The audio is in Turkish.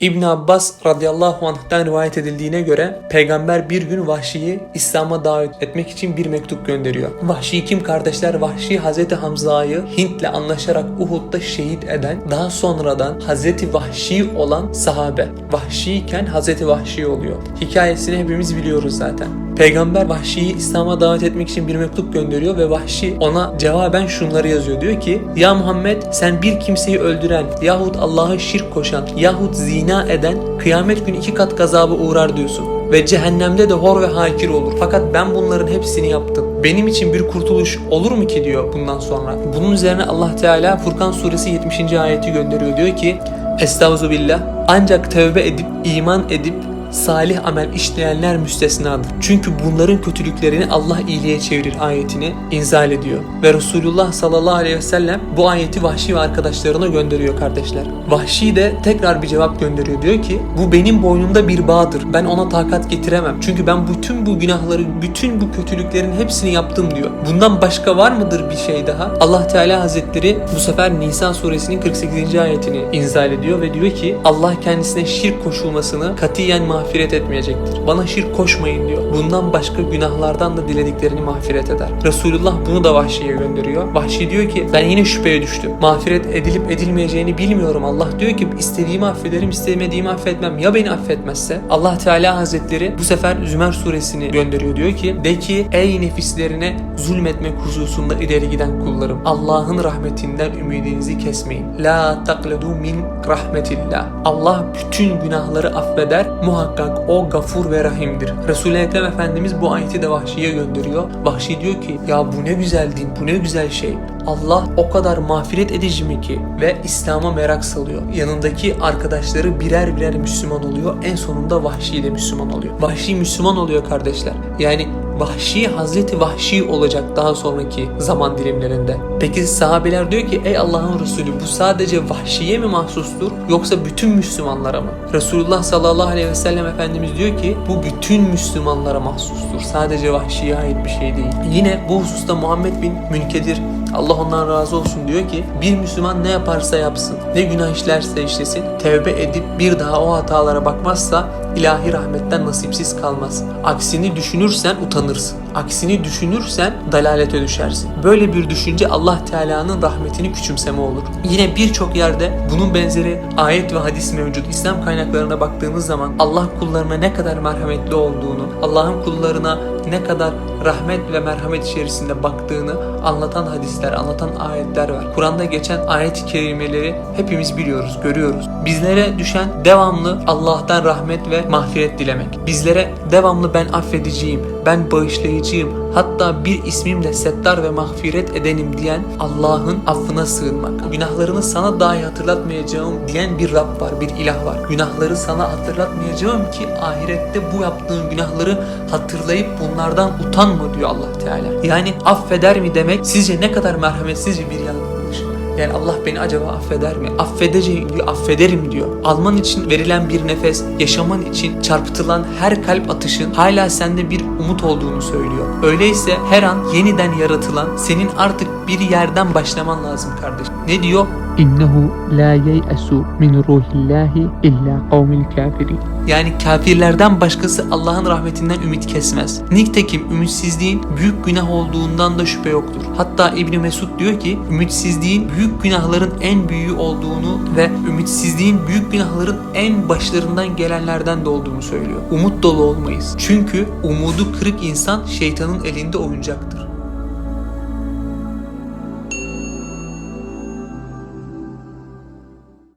İbn Abbas radıyallahu anh'tan rivayet edildiğine göre peygamber bir gün Vahşi'yi İslam'a davet etmek için bir mektup gönderiyor. Vahşi kim kardeşler? Vahşi Hazreti Hamza'yı Hint'le anlaşarak Uhud'da şehit eden, daha sonradan Hazreti Vahşi olan sahabe. Vahşi iken Hazreti Vahşi oluyor. Hikayesini hepimiz biliyoruz zaten. Peygamber Vahşi'yi İslam'a davet etmek için bir mektup gönderiyor ve Vahşi ona cevaben şunları yazıyor. Diyor ki Ya Muhammed sen bir kimseyi öldüren yahut Allah'a şirk koşan yahut zina eden kıyamet günü iki kat gazabı uğrar diyorsun. Ve cehennemde de hor ve hakir olur. Fakat ben bunların hepsini yaptım. Benim için bir kurtuluş olur mu ki diyor bundan sonra. Bunun üzerine Allah Teala Furkan suresi 70. ayeti gönderiyor. Diyor ki Estağfirullah. Ancak tövbe edip iman edip salih amel işleyenler müstesnadır. Çünkü bunların kötülüklerini Allah iyiliğe çevirir ayetini inzal ediyor. Ve Resulullah sallallahu aleyhi ve sellem bu ayeti Vahşi ve arkadaşlarına gönderiyor kardeşler. Vahşi de tekrar bir cevap gönderiyor. Diyor ki bu benim boynumda bir bağdır. Ben ona takat getiremem. Çünkü ben bütün bu günahları, bütün bu kötülüklerin hepsini yaptım diyor. Bundan başka var mıdır bir şey daha? Allah Teala Hazretleri bu sefer Nisa suresinin 48. ayetini inzal ediyor ve diyor ki Allah kendisine şirk koşulmasını katiyen mağfiret etmeyecektir. Bana şirk koşmayın diyor. Bundan başka günahlardan da dilediklerini mağfiret eder. Resulullah bunu da Vahşi'ye gönderiyor. Vahşi diyor ki ben yine şüpheye düştüm. Mağfiret edilip edilmeyeceğini bilmiyorum. Allah diyor ki istediğimi affederim, istemediğimi affetmem. Ya beni affetmezse? Allah Teala Hazretleri bu sefer Zümer suresini gönderiyor. Diyor ki de ki ey nefislerine zulmetmek hususunda ileri giden kullarım. Allah'ın rahmetinden ümidinizi kesmeyin. La takledu min rahmetillah. Allah bütün günahları affeder. Muhakkak o gafur ve rahimdir. Resul-i Ekrem Efendimiz bu ayeti de Vahşi'ye gönderiyor. Vahşi diyor ki ya bu ne güzel din, bu ne güzel şey. Allah o kadar mağfiret edici mi ki ve İslam'a merak salıyor. Yanındaki arkadaşları birer birer Müslüman oluyor. En sonunda Vahşi de Müslüman oluyor. Vahşi Müslüman oluyor kardeşler. Yani Vahşi Hazreti Vahşi olacak daha sonraki zaman dilimlerinde. Peki sahabeler diyor ki ey Allah'ın Resulü bu sadece Vahşiye mi mahsustur yoksa bütün Müslümanlara mı? Resulullah sallallahu aleyhi ve sellem Efendimiz diyor ki bu bütün Müslümanlara mahsustur. Sadece Vahşiye ait bir şey değil. Yine bu hususta Muhammed bin Münkedir Allah ondan razı olsun diyor ki bir Müslüman ne yaparsa yapsın, ne günah işlerse işlesin, tevbe edip bir daha o hatalara bakmazsa ilahi rahmetten nasipsiz kalmaz. Aksini düşünürsen utanırsın. Aksini düşünürsen dalalete düşersin. Böyle bir düşünce Allah Teala'nın rahmetini küçümseme olur. Yine birçok yerde bunun benzeri ayet ve hadis mevcut. İslam kaynaklarına baktığımız zaman Allah kullarına ne kadar merhametli olduğunu, Allah'ın kullarına ne kadar rahmet ve merhamet içerisinde baktığını anlatan hadisler, anlatan ayetler var. Kur'an'da geçen ayet-i kerimeleri hepimiz biliyoruz, görüyoruz. Bizlere düşen devamlı Allah'tan rahmet ve mağfiret dilemek. Bizlere devamlı ben affediciyim, ben bağışlayıcıyım, hatta bir ismimle settar ve mağfiret edenim diyen Allah'ın affına sığınmak. Günahlarını sana dahi hatırlatmayacağım diyen bir Rab var, bir ilah var. Günahları sana hatırlatmayacağım ki ahirette bu yaptığın günahları hatırlayıp bunlardan utanma diyor Allah Teala. Yani affeder mi demek sizce ne kadar merhametsizce bir yanılgış. Yani Allah beni acaba affeder mi? Affedeceğim diyor, affederim diyor. Alman için verilen bir nefes, yaşaman için çarpıtılan her kalp atışın hala sende bir umut olduğunu söylüyor. Öyleyse her an yeniden yaratılan senin artık bir yerden başlaman lazım kardeş. Ne diyor? İnnehu la yeyesu min ruhillahi illa kavmil kafirin. Yani kafirlerden başkası Allah'ın rahmetinden ümit kesmez. Nitekim ümitsizliğin büyük günah olduğundan da şüphe yoktur. Hatta İbni Mesud diyor ki ümitsizliğin büyük günahların en büyüğü olduğunu ve ümitsizliğin büyük günahların en başlarından gelenlerden de olduğunu söylüyor. Umut dolu olmayız. Çünkü umudu kırık insan şeytanın elinde oyuncaktır.